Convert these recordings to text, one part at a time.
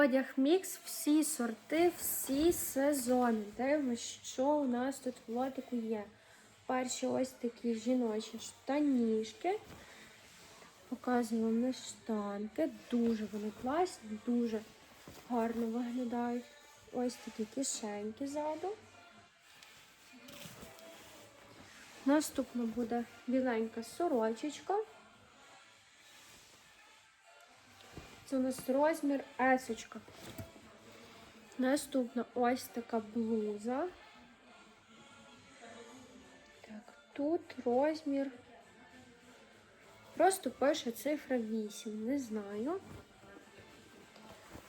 одяг мікс, всі сорти, всі сезони. Дивимося, що у нас тут в лотику є. Перші ось такі жіночі штанішки. Показую вам штанки. Дуже вони класні, дуже гарно виглядають. Ось такі кишеньки ззаду. Наступно буде біленька сорочечка. Це у нас розмір есочка. Наступна ось така блуза. Так, тут розмір. Просто пише цифра 8, не знаю.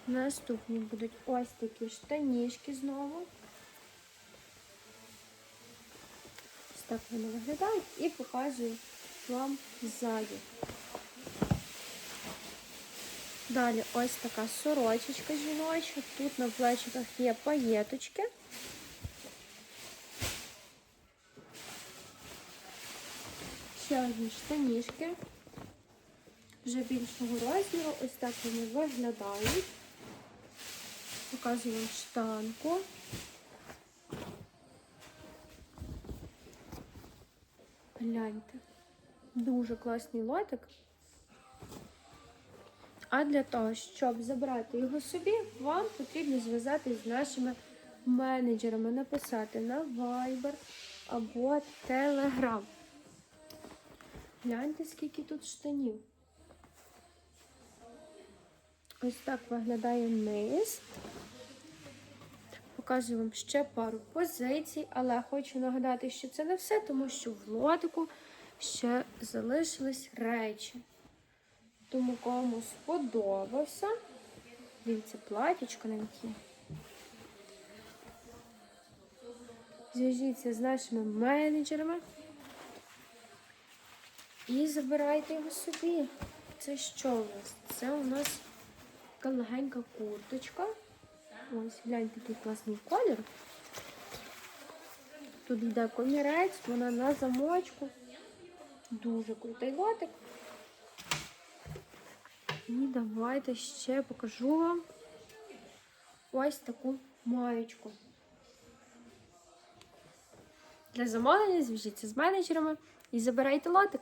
Наступні будуть ось такі штанішки знову. Ось так вони виглядають і показую вам ззаді. Далі ось така сорочечка жіноча. Тут на плечиках є паєточки. Ще одні штанішки. Вже більшого розміру. Ось так вони виглядають. Показую штанку. Гляньте. Дуже класний лотик. А для того, щоб забрати його собі, вам потрібно зв'язатись з нашими менеджерами, написати на Viber або Telegram. Гляньте, скільки тут штанів. Ось так виглядає низ. Показую вам ще пару позицій, але хочу нагадати, що це не все, тому що в лотику ще залишились речі. Тому кому сподобався, дивіться, платічко на які. Зв'яжіться з нашими менеджерами і забирайте його собі. Це що у нас? Це у нас така легенька курточка. Ось, гляньте, який класний колір. Тут йде комірець, вона на замочку. Дуже крутий лотик. І давайте ще покажу вам ось таку маєчку. Для замовлення зв'яжіться з менеджерами і забирайте лотик.